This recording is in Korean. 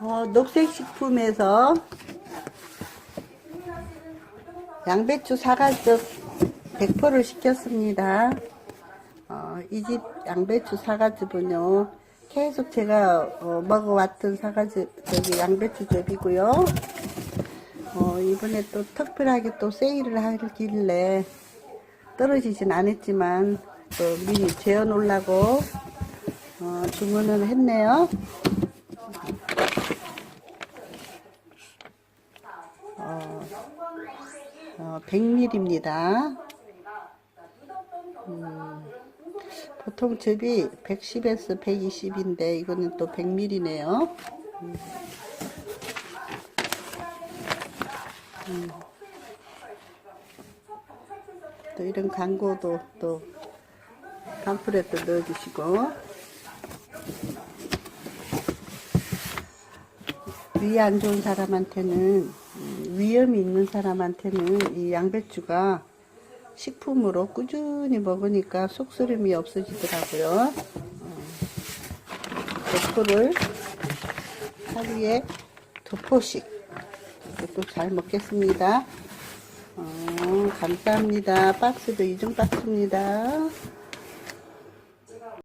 어, 녹색식품에서 양배추 사과즙 100%를 시켰습니다. 어, 이 집 양배추 사과즙은요, 계속 제가 어, 먹어왔던 사과즙, 저기 양배추즙이고요. 어, 이번에 또 특별하게 또 세일을 하길래 떨어지진 않았지만 또 미리 재워놓으려고 어, 주문을 했네요. 어, 어, 100ml입니다. 음, 보통 즙이 110에서 120인데 이거는 또 100ml네요. 또 이런 광고도 또 팜플렛도 넣어주시고 위안 좋은 사람한테는 음, 위염이 있는 사람한테는 이 양배추가 식품으로 꾸준히 먹으니까 속쓰림이 없어지더라고요. 어, 100%를 하루에 두 포씩 이것도 잘 먹겠습니다. 어, 감사합니다. 박스도 이중 박스입니다.